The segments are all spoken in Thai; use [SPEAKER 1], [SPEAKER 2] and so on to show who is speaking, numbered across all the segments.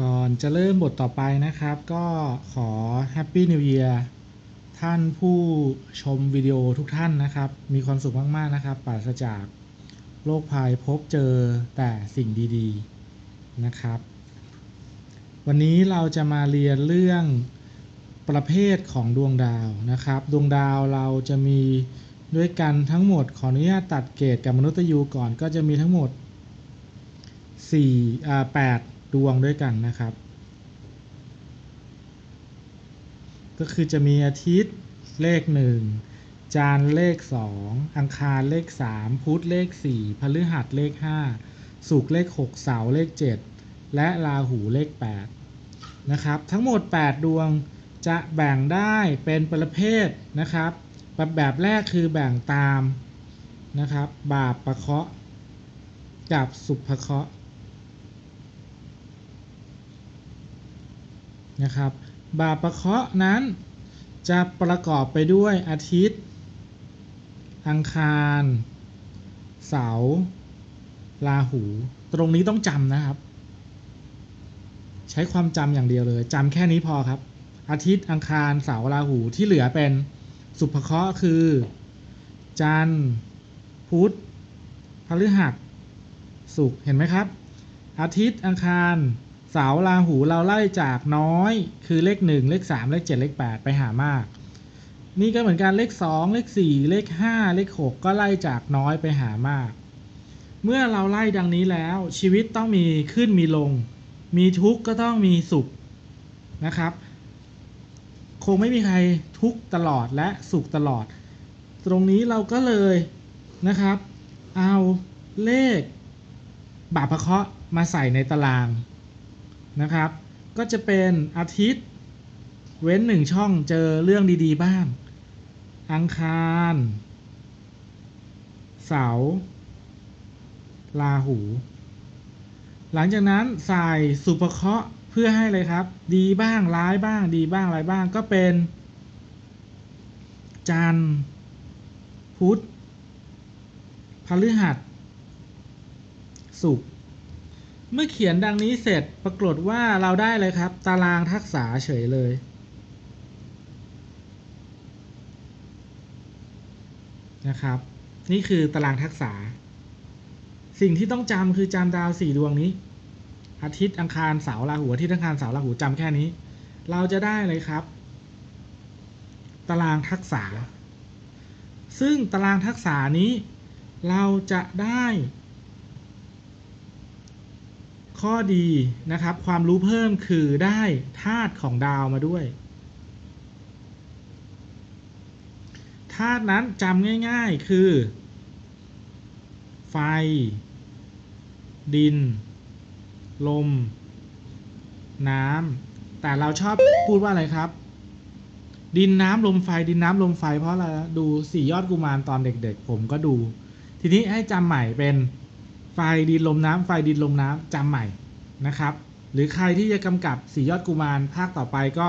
[SPEAKER 1] ก่อนจะเริ่มบทต่อไปนะครับ ก็ขอ Happy New Year ท่านผู้ชมวิดีโอทุกท่านนะครับ มีความสุขมาก ๆ นะครับ ปราศจากโรคภัยพบเจอแต่สิ่งดีๆนะครับ วันนี้เราจะมาเรียนเรื่องประเภทของดวงดาวนะครับ ดวงดาวเราจะมีด้วยกันทั้งหมดขออนุญาตตัดเกรดกับมนุษย์ยูก่อนก็จะมีทั้งหมด4อ่า8 ดวงด้วยกันนะครับ ก็คือจะมีอาทิตย์เลข 1 จานเลข 2 อังคารเลข 3 พุธเลข 4 พฤหัสเลข5ศุกเลข 6 เสาร์เลข 7 และราหูเลข 8 นะครับ ทั้งหมด 8 ดวงจะแบ่งได้เป็นประเภทนะครับ แบบแบบแรกคือแบ่งตามนะครับ บาปประเคาะกับสุภเคาะ นะครับ บาปประเคาะนั้นจะประกอบไปด้วยอาทิตย์ อังคาร เสาร์ราหู ตรงนี้ต้องจำนะครับ ใช้ความจำอย่างเดียวเลยจำแค่นี้พอครับ อาทิตย์อังคารเสาร์ราหูที่เหลือเป็นสุภเคราะห์คือ จันทร์พุธพฤหัสศุกร์เห็นไหมครับ อาทิตย์อังคาร เสาร์ราหูเราไล่จากน้อย คือเลข 1 เลข 3 เลข 7 เลข 8 ไปหามาก นี่ก็เหมือนกันเลข 2 เลข 4 เลข 5 เลข 6 ก็ไล่จากน้อยไปหามาก เมื่อเราไล่ดังนี้แล้ว ชีวิตต้องมีขึ้นมีลง มีทุกข์ก็ต้องมีสุขนะครับ คงไม่มีใครทุกข์ตลอดและสุขตลอด ตรงนี้เราก็เลยนะครับ เอาเลขบาปพระเคราะห์มาใส่ในตาราง นะครับ ก็จะเป็นอาทิตย์ เว้นหนึ่งช่องเจอเรื่องดีๆบ้าง อังคาร เสาร์ราหู หลังจากนั้นใส่สุภเคราะห์เพื่อให้เลยครับ ดีบ้างร้ายบ้าง ดีบ้างร้ายบ้างก็เป็น จันทร์พุธพฤหัสศุกร์ เมื่อเขียนดังนี้เสร็จปรากฏว่าเราได้เลยครับ ตารางทักษะเฉยเลย นะครับ นี่คือตารางทักษะสิ่งที่ต้องจำคือจำดาวสี่ดวงนี้ อาทิตย์อังคารเสาร์ราหูอาทิตย์อังคารเสาร์ราหูจำแค่นี้ เราจะได้เลยครับ ตารางทักษะซึ่งตารางทักษะนี้เราจะได้ ข้อดีนะครับ ความรู้เพิ่มคือได้ธาตุของดาวมาด้วยธาตุนั้นจำง่าย ๆ คือ ไฟ ดิน ลม น้ำแต่เราชอบพูดว่าอะไรครับ ดินน้ำลมไฟดินน้ำลมไฟ เพราะอะไรดูสี่ยอดกุมารตอนเด็กๆ ผมก็ดู ทีนี้ให้จำใหม่เป็น ไฟดินลมน้ำไฟดินลมน้ำจำใหม่นะครับ หรือใครที่จะกำกับสี่ยอดกุมารภาคต่อไปก็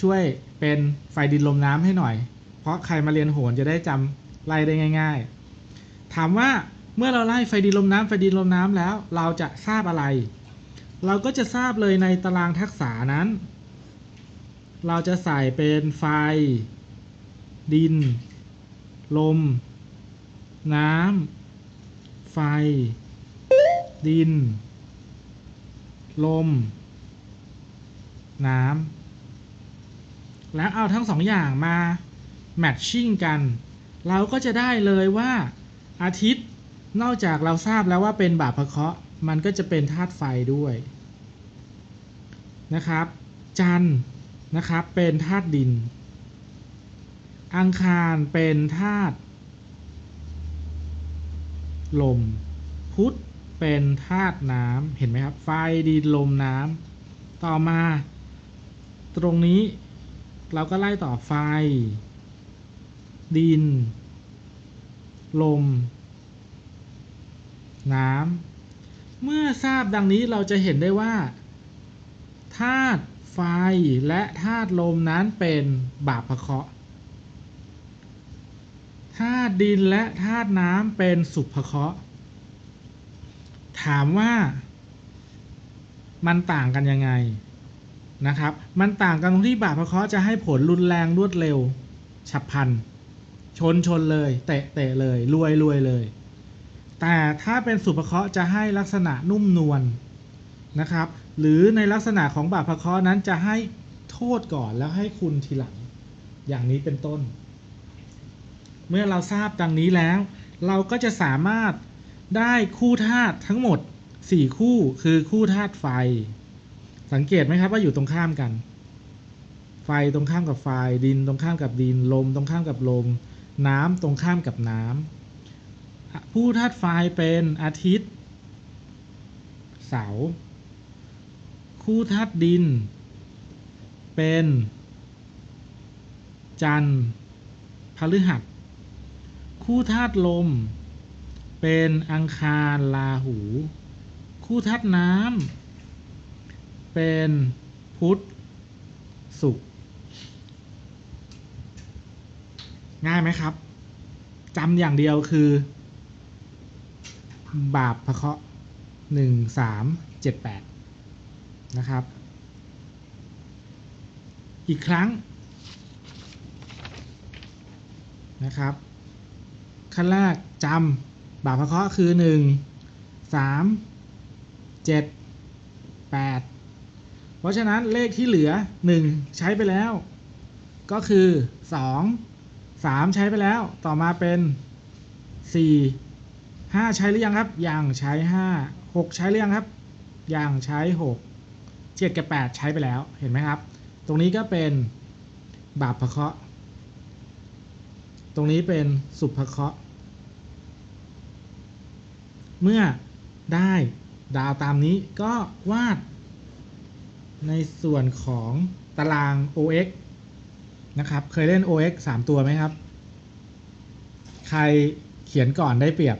[SPEAKER 1] ช่วยเป็นไฟดินลมน้ำให้หน่อย เพราะใครมาเรียนโหนจะได้จำไล่ได้ง่าย ๆ ถามว่าเมื่อเราไล่ไฟดินลมน้ำไฟดินลมน้ำแล้ว เราจะทราบอะไร เราก็จะทราบเลยในตารางทักษะนั้น เราจะใส่เป็นไฟ ดิน ลม น้ำ ไฟ ดิน ลม น้ำ แล้วเอาทั้งสองอย่างมาแมทชิ่งกัน เราก็จะได้เลยว่าอาทิตย์นอกจากเราทราบแล้วว่าเป็นบาปพะเคาะ มันก็จะเป็นธาตุไฟด้วยนะครับ จันทร์นะครับเป็นธาตุดิน อังคารเป็นธาตุ ลม พุธเป็นธาตุน้ำเห็นไหมครับ ไฟดินลมน้ำต่อมาตรงนี้เราก็ไล่ต่อไฟ ดิน ลม น้ำเมื่อทราบดังนี้เราจะเห็นได้ว่าธาตุไฟและธาตุลมนั้นเป็นบาปพระเคราะห์ ธาตุดินและธาตุน้ำเป็นสุภเคราะห์ถามว่ามันต่างกันยังไงนะครับ มันต่างกันตรงที่บาปพระเคราะห์จะให้ผลรุนแรงรวดเร็ว ฉับพลัน ชนชนเลยเตะเตะเลยรวยรวยเลย แต่ถ้าเป็นสุภเคราะห์จะให้ลักษณะนุ่มนวลนะครับ หรือในลักษณะของบาปพระเคราะห์นั้นจะให้โทษก่อนแล้วให้คุณทีหลัง อย่างนี้เป็นต้น เมื่อเราทราบดังนี้แล้ว เราก็จะสามารถได้คู่ธาตุทั้งหมด 4 คู่คือคู่ธาตุไฟ สังเกตไหมครับว่าอยู่ตรงข้ามกัน ไฟตรงข้ามกับไฟ ดินตรงข้ามกับดิน ลมตรงข้ามกับลม น้ำตรงข้ามกับน้ำผู้ธาตุไฟเป็นอาทิตย์ เสาร์คู่ธาตุดิน เป็น จันทร์พฤหัส คู่ธาตุลม เป็นอังคารลาหู คู่ธาตุน้ำเป็นพุธศุกร์ง่ายไหมครับจำอย่างเดียวคือ บาปพระเคราะห์หนึ่งสามเจ็ดแปดนะครับ อีกครั้งนะครับ ขั้นแรกจำบาปพระเคราะห์คือหนึ่งสามเจ็ดแปดเพราะฉะนั้นเลขที่เหลือหนึ่งใช้ไปแล้ว ก็คือสองสามใช้ไปแล้ว ต่อมาเป็นสี่ห้าใช้หรือยังครับ ยังใช้ห้าหกใช้หรือยังครับ ยังใช้หกเจ็ดกับแปดใช้ไปแล้ว เห็นไหมครับ ตรงนี้ก็เป็นบาปพระเคราะห์ ตรงนี้เป็นสุภเคราะห์ เมื่อได้ดาวตามนี้ก็วาด ในส่วนของตาราง OX นะครับ เคยเล่น OX 3 ตัวไหมครับ ใครเขียนก่อนได้เปรียบ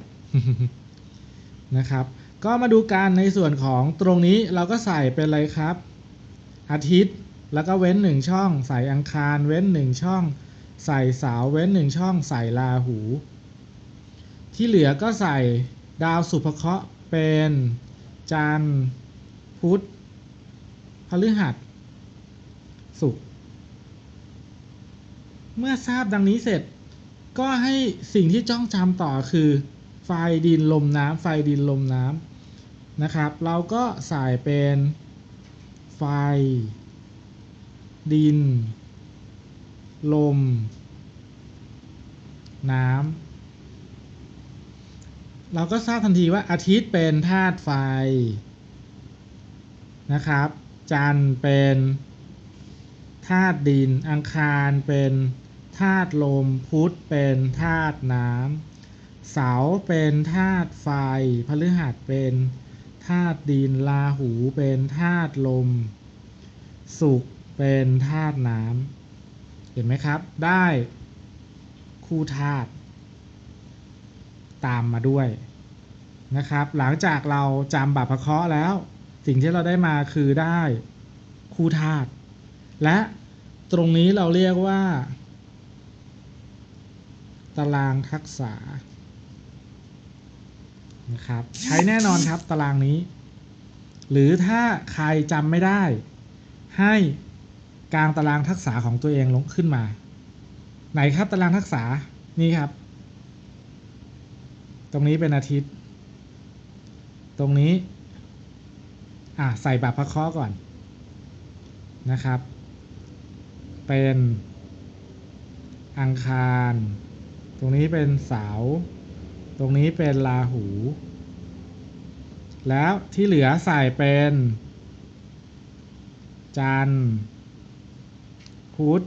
[SPEAKER 1] นะครับ ก็มาดูการในส่วนของตรงนี้เราก็ใส่เป็นอะไรครับ อาทิตย์แล้วก็เว้นหนึ่งช่อง ใส่อังคาร เว้นหนึ่งช่อง ใส่เสาเว้นหนึ่งช่อง ใส่ราหู ที่เหลือก็ใส่ ดาวสุภเคราะห์เป็นจันทร์พุธพฤหัสศุกร์เมื่อทราบดังนี้เสร็จ ก็ให้สิ่งที่จ้องจำต่อคือ ไฟดินลมน้ำไฟดินลมน้ำนะครับ เราก็ใส่เป็นไฟ ดิน ลม น้ำ เราก็ทราบทันทีว่าอาทิตย์เป็นธาตุไฟนะครับ จันทร์เป็นธาตุดิน อังคารเป็นธาตุลม พุธเป็นธาตุน้ำ เสาร์เป็นธาตุไฟ พฤหัสเป็นธาตุดิน ราหูเป็นธาตุลมศุกร์เป็นธาตุน้ำ เห็นไหมครับ ได้คู่ธาตุ ตามมาด้วยนะครับ หลังจากเราจำบาปพระเคราะห์แล้ว สิ่งที่เราได้มาคือได้คู่ธาตุและตรงนี้เราเรียกว่า ตารางทักษะนะครับใช้แน่นอนครับตารางนี้ หรือถ้าใครจำไม่ได้ ให้กลางตารางทักษะของตัวเองลงขึ้นมา ไหนครับตารางทักษะนี่ครับ ตรงนี้เป็นอาทิตย์ ตรงนี้ อะใส่บาปพระเคราะห์ก่อนนะครับ เป็นอังคาร ตรงนี้เป็นเสาร์ตรงนี้เป็นราหู แล้วที่เหลือใส่เป็น จันทร์พุธ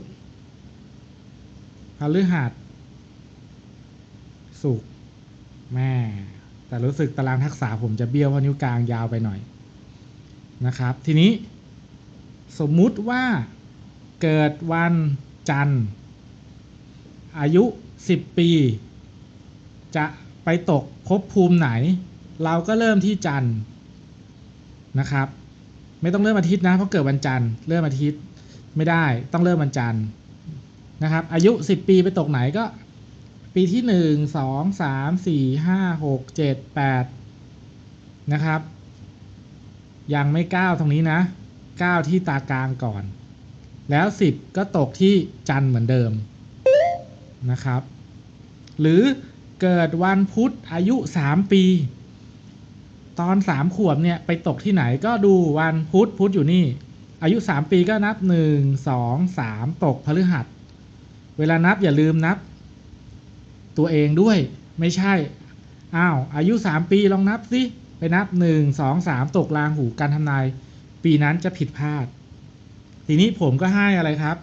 [SPEAKER 1] พฤหัสศุกร์ แม่แต่รู้สึกตารางทักษะผมจะเบี้ยวเพรานิ้วกลางยาวไปหน่อยนะครับ ทีนี้ สมมุติว่าเกิดวันจันทร์ อายุ 10 ปี จะไปตกภพภูมิไหน เราก็เริ่มที่จันทร์นะครับ ไม่ต้องเริ่มอาทิตย์นะเพราะเกิดวันจันทร์เริ่มอาทิตย์ไม่ได้ต้องเริ่มวันจันทร์นะครับ อายุ 10 ปีไปตกไหนก็ ปีที่1 2 3 4 5 6 7 8นะครับ ยังไม่ก้าวตรงนี้นะก้าวที่ตากลางก่อน แล้วสิบก็ตกที่จันเหมือนเดิมนะครับ หรือเกิดวันพุธอายุ3ปี ตอน3ขวบเนี่ยไปตกที่ไหนก็ดูวันพุธพุธอยู่นี่ อายุ3ปีก็นับ1 2 3ตกพฤหัส เวลานับอย่าลืมนับ ตัวเองด้วยไม่ใช่ อ้าว อายุ 3 ปีลองนับสิไปนับ 1 2 3 ตกลางหูการทำนาย ปีนั้นจะผิดพลาด ทีนี้ผมก็ให้อะไรครับ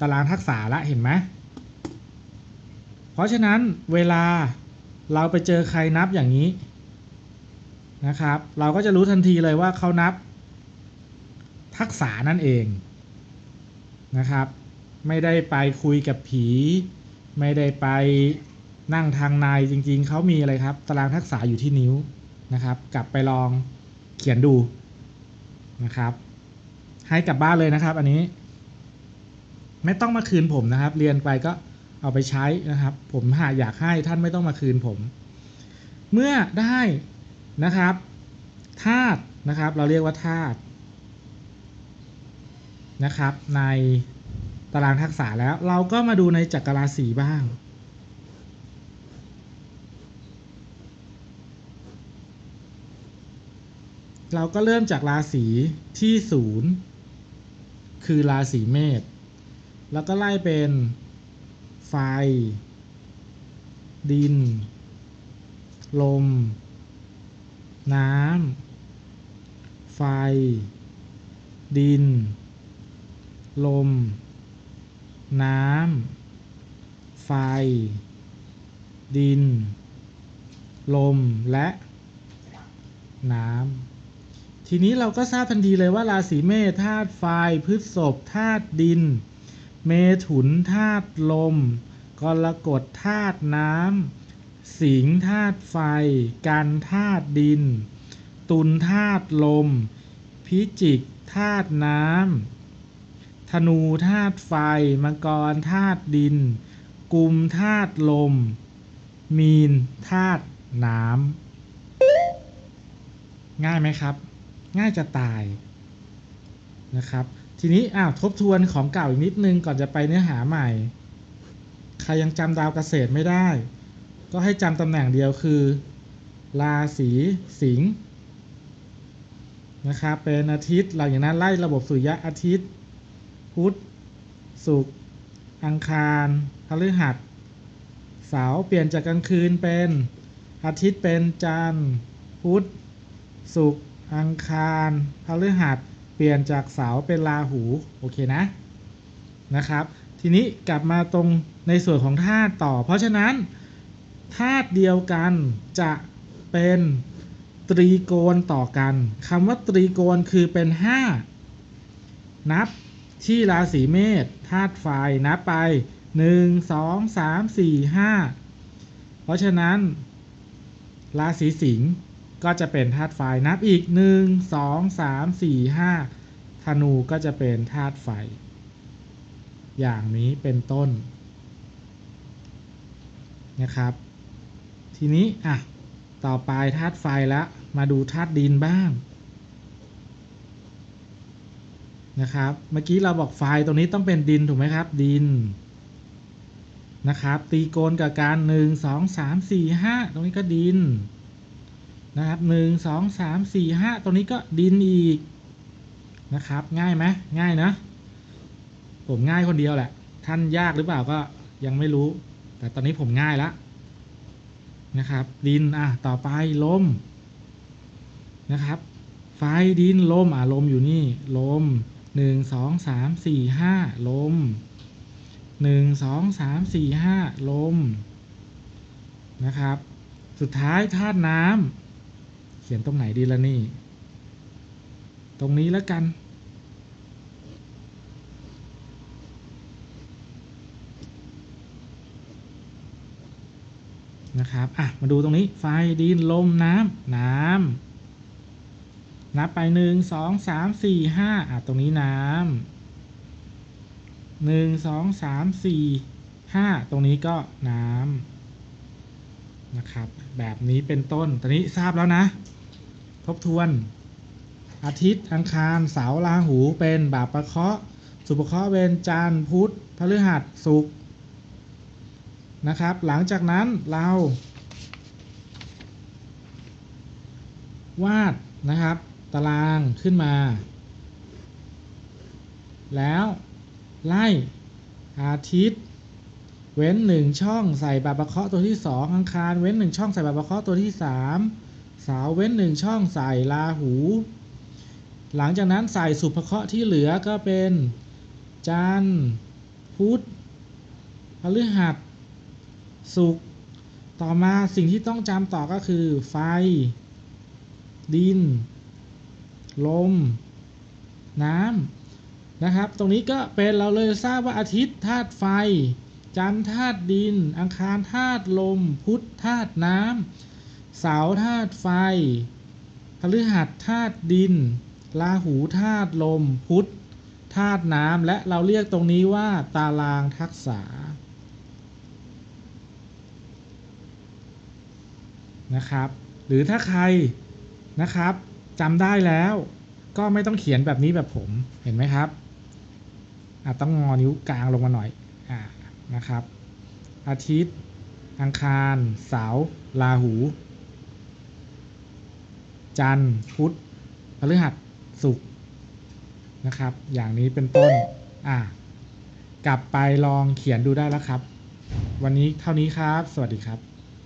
[SPEAKER 1] ตารางทักษะละเห็นไหมเพราะฉะนั้นเวลาเราไปเจอใครนับอย่างนี้นะครับ เราก็จะรู้ทันทีเลยว่าเขานับ ทักษะนั่นเองนะครับ ไม่ได้ไปคุยกับผี ไม่ได้ไป นั่งทางในจริงๆ เขามีอะไรครับ ตารางทักษะอยู่ที่นิ้วนะครับ กลับไปลองเขียนดูนะครับ ให้กลับบ้านเลยนะครับ อันนี้ ไม่ต้องมาคืนผมนะครับ เรียนไปก็เอาไปใช้นะครับ ผมหากอยากให้ท่านไม่ต้องมาคืนผม เมื่อได้นะครับธาตุนะครับ เราเรียกว่าธาตุนะครับ ในตารางทักษะแล้ว เราก็มาดูในจักรราศีบ้าง เราก็เริ่มจากราศีที่ศูนย์คือราศีเมษแล้วก็ไล่เป็นไฟ ดิน ลม น้ำ ไฟ ดิน ลม น้ำ ไฟ ดิน ลมและ น้ำ ทีนี้เราก็ทราบทันทีเลยว่าราศีเมษธาตุไฟพฤษภธาตุดิน เมถุนธาตุลม กรกฎธาตุน้ำ สิงห์ธาตุไฟ กันธาตุดิน ตุลธาตุลม พิจิกธาตุน้ำ ธนูธาตุไฟ มังกรธาตุดิน กุมธาตุลม มีนธาตุน้ำ ง่ายไหมครับ ง่ายจะตายนะครับ ทีนี้อ้าวทบทวนของเก่าอีกนิดนึงก่อนจะไปเนื้อหาใหม่ ใครยังจำดาวเกษตรไม่ได้ ก็ให้จำตำแหน่งเดียวคือ ราศีสิงห์นะครับเป็นอาทิตย์หลังจากนั้นไล่ระบบสุริยะอาทิตย์ พุธศุกร์อังคารพฤหัสเสาร์เปลี่ยนจากกลางคืนเป็นอาทิตย์เป็นจันทร์พุธศุกร์ อังคารพฤหัสเปลี่ยนจากเสาเป็นราหูโอเคนะนะครับ ทีนี้กลับมาตรงในส่วนของธาตุต่อ เพราะฉะนั้นธาตุเดียวกันจะเป็นตรีโกณต่อกันคำว่าตรีโกณคือเป็น 5 นับที่ราศีเมษธาตุไฟนับไป 1 2 3 4 5 เพราะฉะนั้น ราศีสิงห์ ก็จะเป็นธาตุไฟนับอีก 1 2 3 4 5ธนูก็จะเป็นธาตุไฟ อย่างนี้เป็นต้นนะครับ ทีนี้อะต่อไปธาตุไฟแล้วมาดูธาตุดินบ้างนะครับเมื่อกี้เราบอกไฟตรงนี้ต้องเป็นดินถูกไหมครับ ดินนะครับ ตีโกนกับการหนึ่งสองสามสี่ห้าตรงนี้ก็ดิน นะครับหนึ่งสองสามสี่ห้าตรงนี้ก็ดินอีกนะครับ ง่ายไหมง่ายนะ ผมง่ายคนเดียวแหละ ท่านยากหรือเปล่าก็ยังไม่รู้ แต่ตอนนี้ผมง่ายแล้วนะครับ ดินอะต่อไปลมนะครับ ไฟดินลมอะลมอยู่นี่ ลมหนึ่งสองสามสี่ห้าลมหนึ่งสองสามสี่ห้าลมนะครับ สุดท้ายธาตุน้ำ เขียนตรงไหนดีละนี่ ตรงนี้แล้วกัน นะครับ อะ มาดูตรงนี้ ไฟ ดิน ลม น้ำ น้ำ นับไปหนึ่งสองสามสี่ห้าอะ ตรงนี้น้ำหนึ่งสองสามสี่ห้าตรงนี้ก็น้ำนะครับ แบบนี้เป็นต้น ตอนนี้ทราบแล้วนะ ทบทวน อาทิตย์อังคารเสาร์ราหูเป็นบาปประเคราะห์สุภเคราะห์เป็นจันทร์พุธพฤหัสศุกร์นะครับ หลังจากนั้นเรา วาดนะครับ ตารางขึ้นมา แล้วไล่อาทิตย์ เว้นหนึ่งช่องใส่บาประเคาะตัวที่สองอังคาร เว้นหนึ่งช่องใส่บาประเคาะตัวที่สาม สาร์เว้นหนึ่งช่องใส่ราหู หลังจากนั้นใส่สุภเคราะห์ที่เหลือก็เป็นจันทร์พุธพฤหัสศุกร์ต่อมาสิ่งที่ต้องจำต่อก็คือ ไฟ ดิน ลม น้ำนะครับ ตรงนี้ก็เป็นเราเลยทราบว่าอาทิตย์ธาตุไฟ จันทร์ธาตุดิน อังคารธาตุลม พุธธาตุน้ำ เสาธาตุไฟพฤหัสธาตุดินราหูธาตุลม พุธธาตุน้ำและเราเรียกตรงนี้ว่าตารางทักษะนะครับ หรือถ้าใครนะครับจำได้แล้วก็ไม่ต้องเขียนแบบนี้แบบผมเห็นไหมครับอะต้องงอนิ้วกลางลงมาหน่อยอ่านะครับ อาทิตย์ อังคาร เสาร์ราหู จันทร์พุธพฤหัสศุกร์นะครับ อย่างนี้เป็นต้น อะ กลับไปลองเขียนดูได้แล้วครับ วันนี้เท่านี้ครับ สวัสดีครับ